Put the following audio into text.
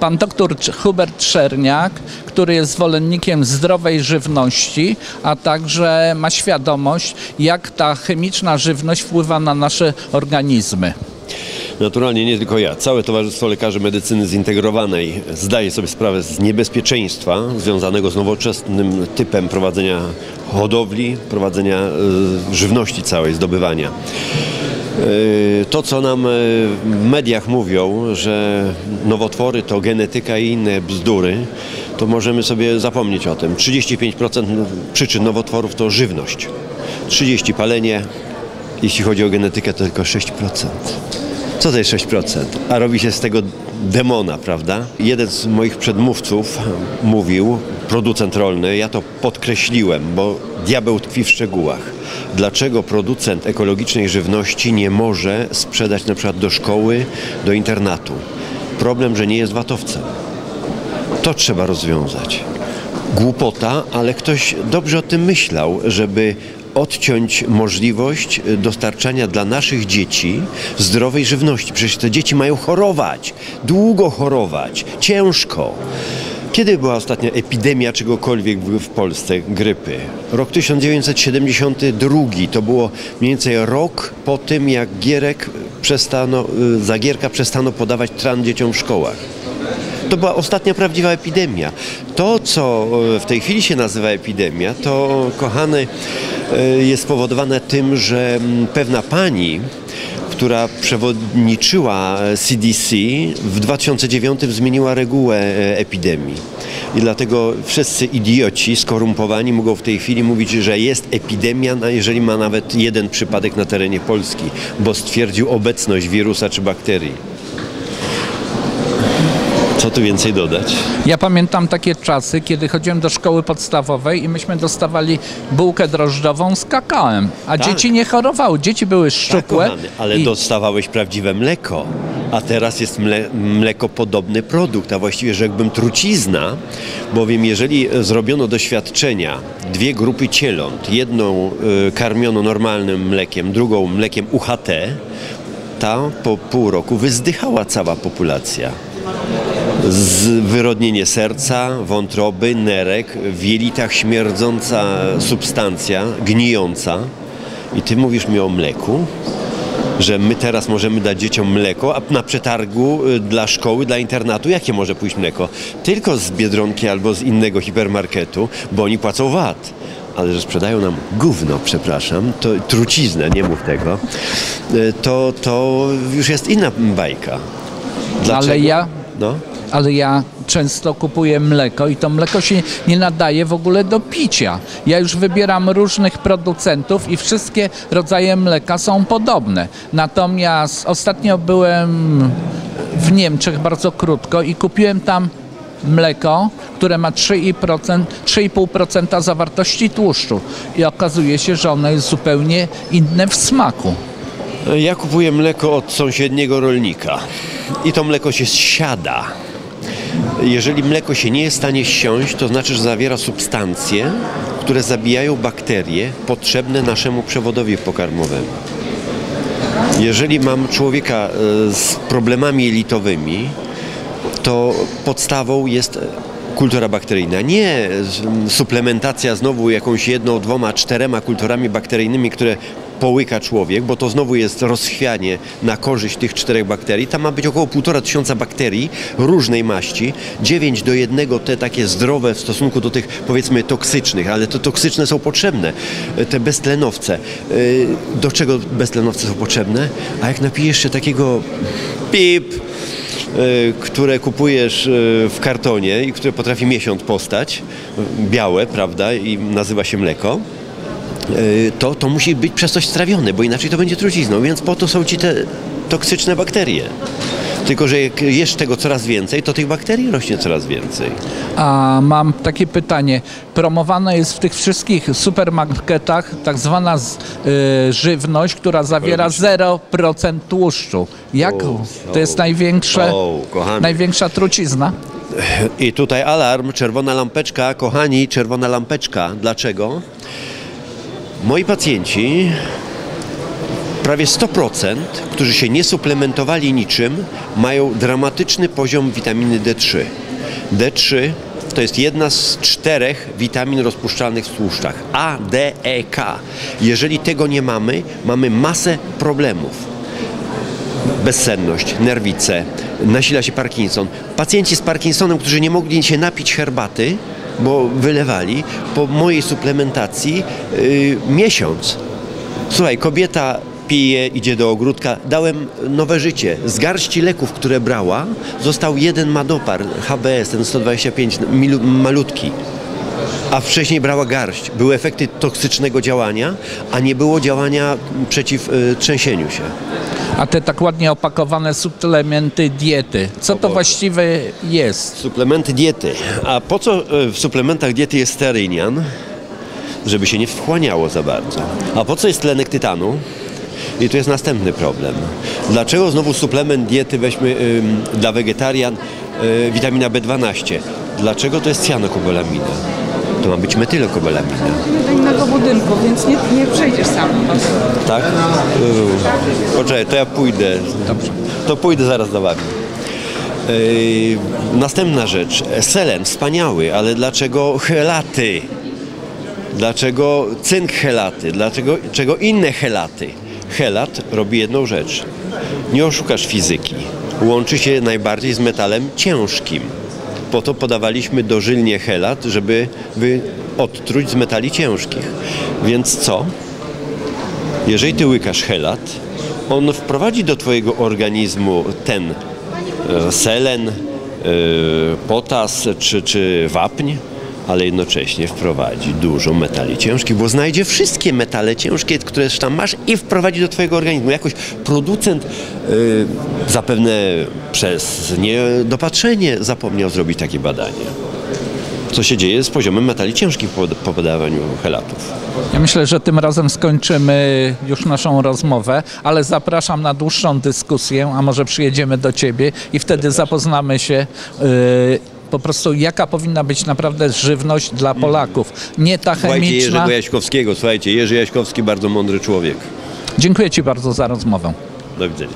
pan doktor Hubert Czerniak, który jest zwolennikiem zdrowej żywności, a także ma świadomość, jak ta chemiczna żywność wpływa na nasze organizmy. Naturalnie nie tylko ja. Całe Towarzystwo Lekarzy Medycyny Zintegrowanej zdaje sobie sprawę z niebezpieczeństwa związanego z nowoczesnym typem prowadzenia hodowli, prowadzenia e, żywności całej, zdobywania. E, To, co nam e, w mediach mówią, że nowotwory to genetyka i inne bzdury, to możemy sobie zapomnieć o tym. 35% przyczyn nowotworów to żywność. 30% palenie, jeśli chodzi o genetykę, to tylko 6%. Co to jest 6%? A robi się z tego demona, prawda? Jeden z moich przedmówców mówił, producent rolny, ja to podkreśliłem, bo diabeł tkwi w szczegółach. Dlaczego producent ekologicznej żywności nie może sprzedać na przykład do szkoły, do internatu? Problem, że nie jest watowcem. To trzeba rozwiązać. Głupota, ale ktoś dobrze o tym myślał, żeby odciąć możliwość dostarczania dla naszych dzieci zdrowej żywności. Przecież te dzieci mają chorować, długo chorować, ciężko. Kiedy była ostatnia epidemia czegokolwiek w, Polsce, grypy? Rok 1972 to było mniej więcej rok po tym, jak Gierek przestano, y, Gierka przestano podawać tran dzieciom w szkołach. To była ostatnia prawdziwa epidemia. To, co e, w tej chwili się nazywa epidemia, to, kochany, e, jest spowodowane tym, że mm, pewna pani, która przewodniczyła CDC, w 2009 zmieniła regułę e, epidemii. I dlatego wszyscy idioci skorumpowani mogą w tej chwili mówić, że jest epidemia, jeżeli ma nawet jeden przypadek na terenie Polski, bo stwierdził obecność wirusa czy bakterii. Co tu więcej dodać? Ja pamiętam takie czasy, kiedy chodziłem do szkoły podstawowej i myśmy dostawali bułkę drożdżową z kakałem, a Tak. dzieci nie chorowały, dzieci były Tak, szczupłe. kochany, ale i... dostawałeś prawdziwe mleko, a teraz jest mle, mlekopodobny produkt, a właściwie rzekłbym trucizna, bowiem jeżeli zrobiono doświadczenia, dwie grupy cieląt, jedną y, karmiono normalnym mlekiem, drugą mlekiem UHT, ta po pół roku wyzdychała cała populacja. Z wyrodnienie serca, wątroby, nerek, w jelitach śmierdząca substancja, gnijąca. I ty mówisz mi o mleku? Że my teraz możemy dać dzieciom mleko, a na przetargu y, dla szkoły, dla internatu, jakie może pójść mleko? Tylko z Biedronki albo z innego hipermarketu, bo oni płacą VAT. Ale że sprzedają nam gówno, przepraszam, to truciznę, nie mów tego, y, to, to już jest inna bajka. Ale ja, No. Ale ja często kupuję mleko i to mleko się nie nadaje w ogóle do picia. Ja już wybieram różnych producentów i wszystkie rodzaje mleka są podobne. Natomiast ostatnio byłem w Niemczech bardzo krótko i kupiłem tam mleko, które ma 3,5%, 3,5% zawartości tłuszczu i okazuje się, że ono jest zupełnie inne w smaku. Ja kupuję mleko od sąsiedniego rolnika i to mleko się siada. Jeżeli mleko się nie jest w stanie ściąć, to znaczy, że zawiera substancje, które zabijają bakterie potrzebne naszemu przewodowi pokarmowemu. Jeżeli mam człowieka e, z problemami jelitowymi, to podstawą jest kultura bakteryjna. Nie z- suplementacja znowu jakąś jedną, dwoma, czterema kulturami bakteryjnymi, które połyka człowiek, bo to znowu jest rozchwianie na korzyść tych czterech bakterii. Tam ma być około półtora tysiąca bakterii różnej maści, 9 do jednego te takie zdrowe w stosunku do tych powiedzmy toksycznych, ale to toksyczne są potrzebne, te beztlenowce. Y, Do czego beztlenowce są potrzebne? A jak napijesz się takiego pip, y, które kupujesz w kartonie i które potrafi miesiąc postać, białe, prawda, i nazywa się mleko, to, to musi być przez coś strawione, bo inaczej to będzie trucizną, więc po to są ci te toksyczne bakterie. Tylko, że jak jesz tego coraz więcej, to tych bakterii rośnie coraz więcej. A mam takie pytanie. Promowana jest w tych wszystkich supermarketach tak zwana y, żywność, która zawiera 0% tłuszczu. Jak? To jest największe, największa trucizna? I tutaj alarm, czerwona lampeczka, kochani, czerwona lampeczka. Dlaczego? Moi pacjenci prawie 100%, którzy się nie suplementowali niczym, mają dramatyczny poziom witaminy D3. D3 to jest jedna z czterech witamin rozpuszczalnych w tłuszczach. A, D, E, K. Jeżeli tego nie mamy, mamy masę problemów bezsenność, nerwice, nasila się Parkinson. Pacjenci z Parkinsonem, którzy nie mogli się napić herbaty, bo wylewali, po mojej suplementacji yy, miesiąc. Słuchaj, kobieta pije, idzie do ogródka. Dałem nowe życie. Z garści leków, które brała, został jeden madopar, HBS, ten 125, milu, malutki. A wcześniej brała garść. Były efekty toksycznego działania, a nie było działania przeciw y, trzęsieniu się. A te tak ładnie opakowane suplementy diety, co to właściwie jest? Suplementy diety. A po co e, w suplementach diety jest stearynian? Żeby się nie wchłaniało za bardzo. A po co jest tlenek tytanu? I tu jest następny problem. Dlaczego znowu suplement diety weźmy ym, dla wegetarian y, witamina B12? Dlaczego to jest cyanokobalamina? To ma być metylokobalamina. do innego budynku, więc nie, nie przejdziesz sam. Tak? Yy, Poczekaj, to ja pójdę. Dobrze. To pójdę zaraz do wami. Yy, następna rzecz. Selen, wspaniały, ale dlaczego helaty? Dlaczego cynk helaty? Dlaczego czego inne helaty? Helat robi jedną rzecz. Nie oszukasz fizyki. Łączy się najbardziej z metalem ciężkim. Po to podawaliśmy dożylnie helat, żeby odtruć z metali ciężkich. Więc co? Jeżeli ty łykasz helat, on wprowadzi do twojego organizmu ten e, selen, e, potas czy, czy wapń, ale jednocześnie wprowadzi dużo metali ciężkich, bo znajdzie wszystkie metale ciężkie, które tam masz i wprowadzi do twojego organizmu. Jakoś producent e, zapewne przez niedopatrzenie zapomniał zrobić takie badanie. Co się dzieje z poziomem metali ciężkich po, po podawaniu helatów? Ja myślę, że tym razem skończymy już naszą rozmowę, ale zapraszam na dłuższą dyskusję, a może przyjedziemy do Ciebie i wtedy zapoznamy się yy, po prostu jaka powinna być naprawdę żywność dla Polaków. Nie ta Słuchajcie chemiczna. Jerzego Jaśkowskiego, słuchajcie, Jerzy Jaśkowski bardzo mądry człowiek. Dziękuję Ci bardzo za rozmowę. Do widzenia.